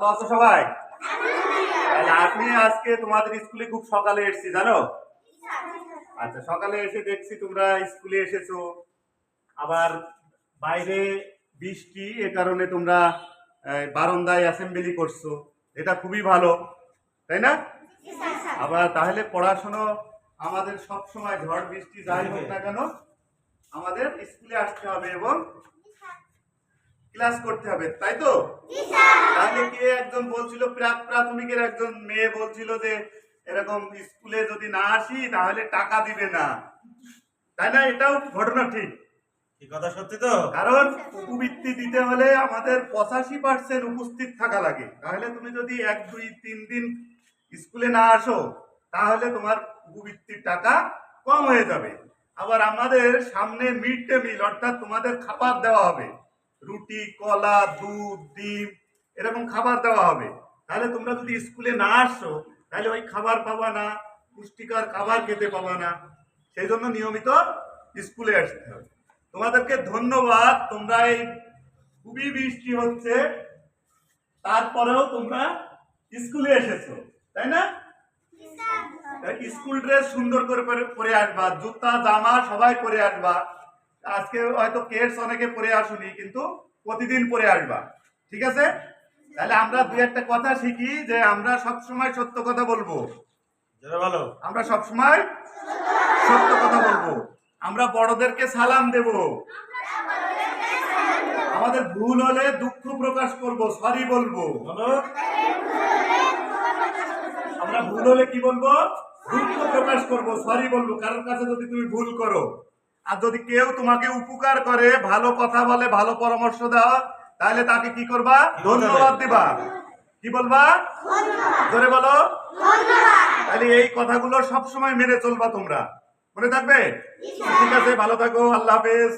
আছো সবাই? তাহলে আপনি আজকে তোমাদের স্কুলে খুব সকালে এসেছি, জানো? আচ্ছা সকালে এসে দেখছি তোমরা স্কুলে এসেছ। আবার বাইরে বৃষ্টি, এ কারণে তোমরা বারান্দায় অ্যাসেম্বলি করছ। এটা খুবই ভালো, তাই না? আবার তাহলে পড়াশোনা আমাদের সব সময় ঝড়, বৃষ্টি যাই হোক না কেন, আমাদের স্কুলে আসতে হবে এবং ক্লাস করতে হবে তাই তো? তাহলে কে একজন বলছিল প্রাক প্রাথমিকের একজন মেয়ে বলছিল যে এরকম স্কুলে যদি না আসি তাহলে টাকা দিবে না। তাই না? এটাও ঘটনা ঠিক। কি কথা সত্যি তো? কারণ উপবৃত্তি দিতে হলে আমাদের পঁচাশি পার্সেন্ট উপস্থিত থাকা লাগে। তাহলে তুমি যদি এক দুই তিন দিন স্কুলে না আসো তাহলে তোমার উপবৃত্তির টাকা কম হয়ে যাবে। আবার আমাদের সামনে মিড ডে মিল অর্থাৎ তোমাদের খাবার দেওয়া হবে। রুটি কলা দুধ ডিম এরকম খাবার দেওয়া হবে। তাহলে তোমরা যদি স্কুলে না আসো তাহলে ওই খাবার পাবা না পুষ্টিকর খাবার খেতে পাবা না। সেই জন্য নিয়মিত স্কুলে আসতে হবে। তোমাদেরকে ধন্যবাদ তোমরা এই খুবই বৃষ্টি হচ্ছে তারপরেও তোমরা স্কুলে এসেছ তাই না? স্কুল ড্রেস সুন্দর করে পরে- পরে আসবা জুতা জামা সবাই পরে আসবা আজকে হয়তো কেটস অনেকে পরে আসুনি কিন্তু প্রতিদিন পরে আসবা। ঠিক আছে? তাহলে আমরা দুই একটা কথা শিখি যে আমরা সব সময় সত্য কথা বলব। ভালো আমরা সব সময় সত্য কথা বলব। আমরা বড়দেরকে সালাম দেব। আমাদের ভুল হলে দুঃখ প্রকাশ করব সরি বলব। আমরা ভুল হলে কি বলব? দুঃখ প্রকাশ করব সরি বলব। কারোর কাছে যদি তুমি ভুল করো আর যদি কেউ তোমাকে উপকার করে ভালো কথা বলে ভালো পরামর্শ দাও তাহলে তাকে কি করবা? ধন্যবাদ দিবা। কি বলবা? ধরে বলো। তাহলে এই কথাগুলো সবসময় মেনে চলবা তোমরা। মনে থাকবে? ঠিক আছে ভালো থাকো। আল্লাহ হাফেজ।